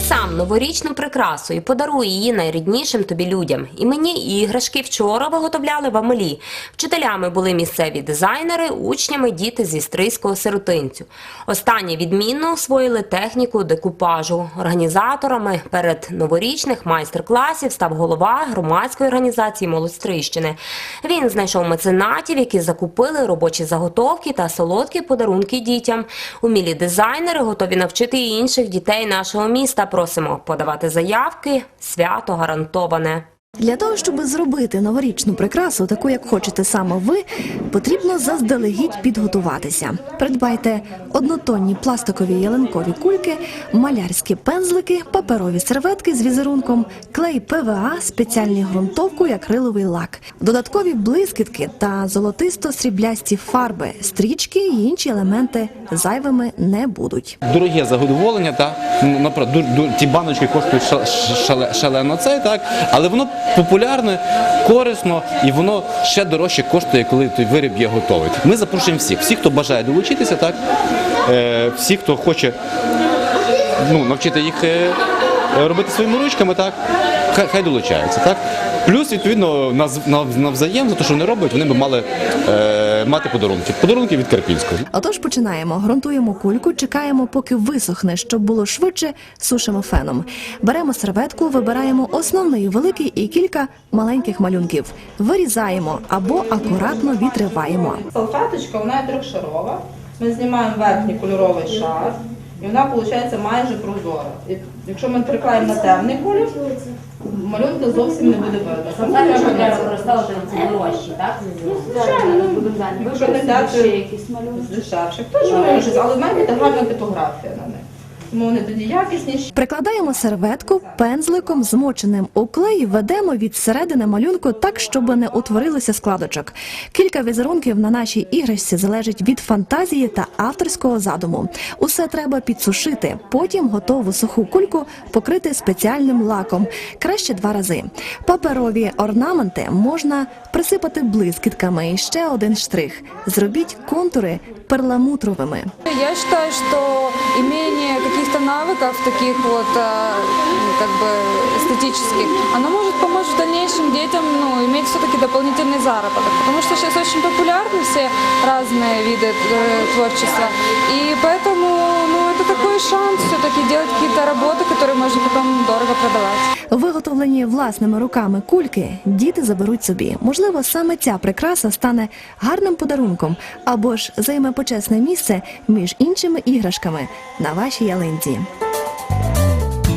Сам новорічну прикрасу і подаруй її найріднішим тобі людям. І мені іграшки вчора виготовляли в Амелі. Вчителями були місцеві дизайнери, учнями діти зі стрийського сиротинцю. Останні відмінно освоїли техніку декупажу. Організаторами перед новорічних майстер-класів став голова громадської організації Молодь Стрийщини. Він знайшов меценатів, які закупили робочі заготовки та солодкі подарунки дітям. Умілі дизайнери готові навчити інших дітей нашого міста. Просимо подавати заявки. Свято гарантоване. Для того, щоб зробити новорічну прикрасу, таку як хочете саме ви, потрібно заздалегідь підготуватися. Придбайте однотонні пластикові ялинкові кульки, малярські пензлики, паперові серветки з візерунком, клей ПВА, спеціальні ґрунтовку і акриловий лак, додаткові блискітки та золотисто-сріблясті фарби, стрічки і інші елементи зайвими не будуть. Дороге задоволення, так ну, наприклад, ті баночки коштують ша- шале- шалено цей, так, але воно популярне, корисно і воно ще дорожче коштує, коли той виріб є готовий. Ми запрошуємо всіх, всіх, хто бажає долучитися, так, е, всі, хто хоче ну, навчити їх е, робити своїми ручками, так, хай, хай долучаються. Так. Плюс, відповідно, на нав- навзаєм за те, що вони роблять, вони б мали е, мати подарунки. Подарунки від Карпінського. Отож починаємо. Грунтуємо кульку, чекаємо, поки висохне, щоб було швидше, сушимо феном. Беремо серветку, вибираємо основний великий і кілька маленьких малюнків. Вирізаємо або акуратно відриваємо. Салфеточка, вона є трьохшарова. Ми знімаємо верхній кольоровий шар, і вона виходить майже прозора. І якщо ми приклеїмо на темний колір, малюнка зовсім не буде видно. Салфеточку треба треба це. використовувати це дорожчі, так? Звичайно, ну, якщо не взяти з дешевших, теж можуть, але має бути гарна типографія на них. Тому вони тоді якісніші. Прикладаємо серветку пензликом, змоченим у клей, ведемо від середини малюнку так, щоб не утворилося складочок. Кілька візерунків на нашій іграшці залежить від фантазії та авторського задуму. Усе треба підсушити. Потім готову суху кульку покрити спеціальним лаком. Краще два рази. Паперові орнаменти можна присипати блискітками. І ще один штрих. Зробіть контури перламутровими. Я считаю, что имение каких-то навыков, таких вот а, ну, как бы эстетических, оно может помочь в дальнейшем детям ну, иметь все-таки дополнительный заработок. Потому что сейчас очень популярны все разные виды э, творчества. И поэтому ну, это такой шанс продавать. Виготовлені власними руками кульки діти заберуть собі. Можливо, саме ця прикраса стане гарним подарунком або ж займе почесне місце між іншими іграшками на вашій ялинці.